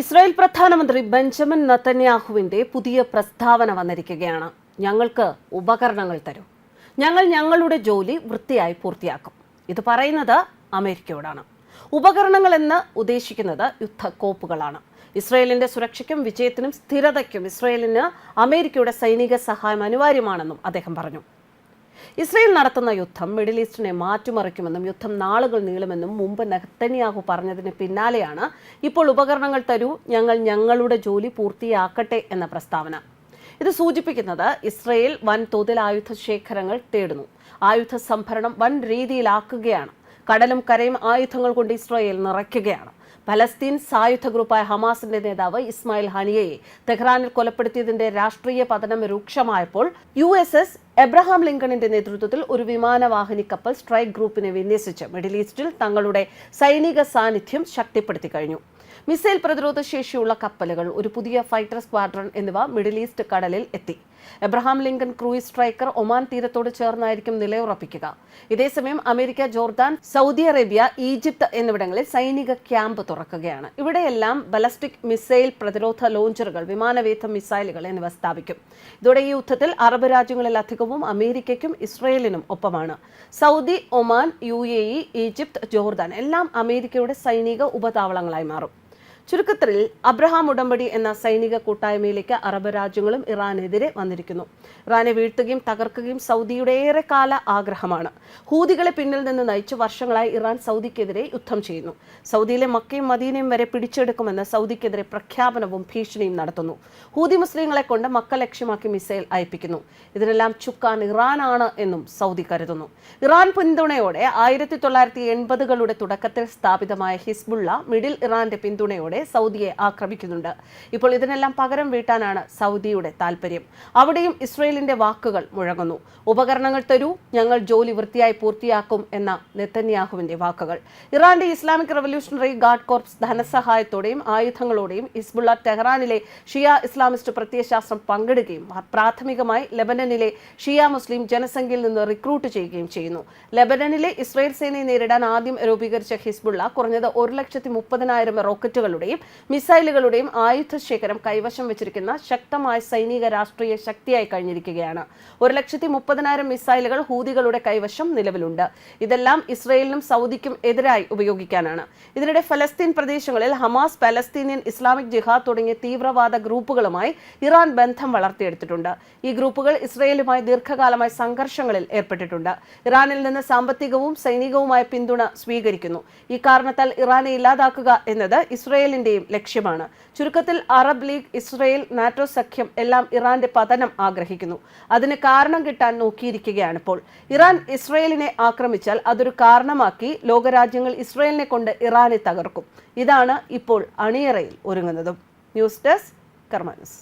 Israel പ്രധാനമന്ത്രി Benjamin നത്തന്യാഹുവിന്റെ പുതിയ പ്രസ്താവന വന്നിരിക്കുകയാണ്. ഞങ്ങൾക്ക് ഉപകരണങ്ങൾ തരും. ഞങ്ങൾ ഞങ്ങളുടെ ജോലി വൃത്തിയായി പൂർത്തിയാക്കും. ഇത് പറയുന്നത് അമേരിക്കയോടാണ്. ഉപകരണങ്ങൾ എന്ന് ഉദ്ദേശിക്കുന്നത് യുദ്ധക്കോപ്പുകളാണ്. ഇസ്രയേലിന്റെ സുരക്ഷയ്ക്കും വിജയത്തിനും സ്ഥിരതയ്ക്കും ഇസ്രയേലിന് അമേരിക്കയുടെ സൈനിക സഹായം അനിവാര്യമാണെന്നും അദ്ദേഹം പറഞ്ഞു. ഇസ്രയേൽ നടത്തുന്ന യുദ്ധം മിഡിൽ ഈസ്റ്റിനെ മാറ്റിമറിക്കുമെന്നും യുദ്ധം നാളുകൾ നീളുമെന്നും മുമ്പ് നെഹത്തനിയാഹു പറഞ്ഞതിന് പിന്നാലെയാണ് ഇപ്പോൾ ഉപകരണങ്ങൾ തരൂ ഞങ്ങൾ ഞങ്ങളുടെ ജോലി പൂർത്തിയാക്കട്ടെ എന്ന പ്രസ്താവന. ഇത് സൂചിപ്പിക്കുന്നത് ഇസ്രയേൽ വൻതോതിൽ ആയുധ ശേഖരങ്ങൾ തേടുന്നു. ആയുധ സംഭരണം വൻ രീതിയിലാക്കുകയാണ്. കടലും കരയും ആയുധങ്ങൾ കൊണ്ട് ഇസ്രയേൽ നിറയ്ക്കുകയാണ്. പലസ്തീൻ സായുധ ഗ്രൂപ്പായ ഹമാസിന്റെ നേതാവ് ഇസ്മായിൽ ഹനിയയെ തെഹ്റാനിൽ കൊലപ്പെടുത്തിയതിന്റെ രാഷ്ട്രീയ പതനം രൂക്ഷമായപ്പോൾ യു എസ് എസ് എബ്രഹാം ലിങ്കണിന്റെ നേതൃത്വത്തിൽ ഒരു വിമാനവാഹിനി കപ്പൽ സ്ട്രൈക്ക് ഗ്രൂപ്പിനെ വിന്യസിച്ച് മിഡിൽ ഈസ്റ്റിൽ തങ്ങളുടെ സൈനിക സാന്നിധ്യം ശക്തിപ്പെടുത്തി കഴിഞ്ഞു. മിസൈൽ പ്രതിരോധ ശേഷിയുള്ള കപ്പലുകൾ ഒരു പുതിയ ഫൈറ്റർ സ്ക്വാഡ്രൺ എന്നിവ മിഡിൽ ഈസ്റ്റ് കടലിൽ എത്തി. Abraham Lincoln cruise striker Oman തീരത്തോട് ചേർന്നായിരിക്കും നിലയുറപ്പിക്കുക. ഇതേസമയം America Jordan Saudi Arabia Egypt എന്നിവിടങ്ങളിൽ സൈനിക ക്യാമ്പ് തുറക്കുകയാണ്. ഇവിടെയെല്ലാം ബലസ്റ്റിക് മിസൈൽ പ്രതിരോധ ലോഞ്ചറുകൾ വിമാനവേധ മിസൈലുകൾ എന്നിവ സ്ഥാപിക്കും. ഇതോടെ ഈ യുദ്ധത്തിൽ അറബ് രാജ്യങ്ങളിൽ അധികവും അമേരിക്കയ്ക്കും ഇസ്രയേലിനും ഒപ്പമാണ്. Saudi Oman U Egypt Jordan എല്ലാം അമേരിക്കയുടെ സൈനിക ഉപതാവളങ്ങളായി മാറും. ചുരുക്കത്തിൽ അബ്രഹാം ഉടമ്പടി എന്ന സൈനിക കൂട്ടായ്മയിലേക്ക് അറബ് രാജ്യങ്ങളും ഇറാനെതിരെ വന്നിരിക്കുന്നു. ഇറാനെ വീഴ്ത്തുകയും തകർക്കുകയും സൗദിയുടെ ഏറെക്കാല ആഗ്രഹമാണ്. ഹൂതികളെ പിന്നിൽ നിന്ന് നയിച്ച് വർഷങ്ങളായി ഇറാൻ സൗദിക്കെതിരെ യുദ്ധം ചെയ്യുന്നു. സൗദിയിലെ മക്കയും മദീനയും വരെ പിടിച്ചെടുക്കുമെന്ന് സൗദിക്കെതിരെ പ്രഖ്യാപനവും ഭീഷണിയും നടത്തുന്നു. ഹൂതി മുസ്ലിങ്ങളെ കൊണ്ട് മക്ക ലക്ഷ്യമാക്കി മിസൈൽ അയപ്പിക്കുന്നു. ഇതിനെല്ലാം ചുക്കാൻ ഇറാനാണ് എന്നും സൗദി കരുതുന്നു. ഇറാൻ പിന്തുണയോടെ ആയിരത്തി തൊള്ളായിരത്തി എൺപതുകളുടെ തുടക്കത്തിൽ സ്ഥാപിതമായ ഹിസ്ബുള്ള മിഡിൽ ഇറാന്റെ പിന്തുണയോടെ ലക്ഷ്യത്തോടെ സൗദിയെ ആക്രമിക്കുന്നുണ്ട്. ഇപ്പോൾ ഇതിനെല്ലാം പകരം വീട്ടാനാണ് സൗദിയുടെ താല്പര്യം അവിടെയും ഇസ്രയേലിന്റെ വാക്കുകൾ മുഴങ്ങുന്നു. ഉപകരണങ്ങൾ തരൂ ഞങ്ങൾ ജോലി വൃത്തിയായി പൂർത്തിയാക്കും എന്ന നെത്തന്യാഹുവിന്റെ വാക്കുകൾ. ഇറാന്റെ ഇസ്ലാമിക് റവല്യൂഷണറി ഗാർഡ് കോർപ്സ് ധനസഹായത്തോടെയും ആയുധങ്ങളോടെയും ഹിസ്ബുള്ള ടെഹ്റാനിലെ ഷിയ ഇസ്ലാമിസ്റ്റ് പ്രത്യയശാസ്ത്രം പങ്കെടുക്കുകയും പ്രാഥമികമായി ലെബനനിലെ ഷിയ മുസ്ലിം ജനസംഖ്യയിൽ നിന്ന് റിക്രൂട്ട് ചെയ്യുകയും ചെയ്യുന്നു. ലെബനനിലെ ഇസ്രയേൽ സേനയെ നേരിടാൻ ആദ്യം രൂപീകരിച്ച ഹിസ്ബുള്ള കുറഞ്ഞത് ഒരു ലക്ഷത്തി മുപ്പതിനായിരം റോക്കറ്റുകളുടെ ഡ്രോണുകളുടെയും മിസൈലുകളുടെയും ആയുധ ശേഖരം കൈവശം വെച്ചിരിക്കുന്ന ശക്തമായ സൈനിക രാഷ്ട്രീയ ശക്തിയായി കഴിഞ്ഞിരിക്കുകയാണ്. ഒരു ലക്ഷത്തി മുപ്പതിനായിരം മിസൈലുകൾ ഹൂതികളുടെ കൈവശം നിലവിലുണ്ട്. ഇതെല്ലാം ഇസ്രയേലിനും സൗദിക്കും എതിരായി ഉപയോഗിക്കാനാണ്. ഇതിനിടെ ഫലസ്തീൻ പ്രദേശങ്ങളിൽ ഹമാസ് പലസ്തീനിയൻ ഇസ്ലാമിക് ജിഹാദ് തുടങ്ങിയ തീവ്രവാദ ഗ്രൂപ്പുകളുമായി ഇറാൻ ബന്ധം വളർത്തിയെടുത്തിട്ടുണ്ട്. ഈ ഗ്രൂപ്പുകൾ ഇസ്രയേലുമായി ദീർഘകാലമായി സംഘർഷങ്ങളിൽ ഏർപ്പെട്ടിട്ടുണ്ട്. ഇറാനിൽ നിന്ന് സാമ്പത്തികവും സൈനികവുമായ പിന്തുണ സ്വീകരിക്കുന്നു. ഈ കാരണത്താൽ ഇറാനെ ഇല്ലാതാക്കുക എന്നത് ഇസ്രയേൽ ഇസ്രയേലിന്റെയും ലക്ഷ്യമാണ്. ചുരുക്കത്തിൽ അറബ് ലീഗ് ഇസ്രയേൽ നാറ്റോ സഖ്യം എല്ലാം ഇറാന്റെ പതനം ആഗ്രഹിക്കുന്നു. അതിന് കാരണം കിട്ടാൻ നോക്കിയിരിക്കുകയാണ് ഇപ്പോൾ. ഇറാൻ ഇസ്രയേലിനെ ആക്രമിച്ചാൽ അതൊരു കാരണമാക്കി ലോകരാജ്യങ്ങൾ ഇസ്രയേലിനെ കൊണ്ട് ഇറാനെ തകർക്കും. ഇതാണ് ഇപ്പോൾ അണിയറയിൽ ഒരുങ്ങുന്നതും. News desk കർമാനസ്.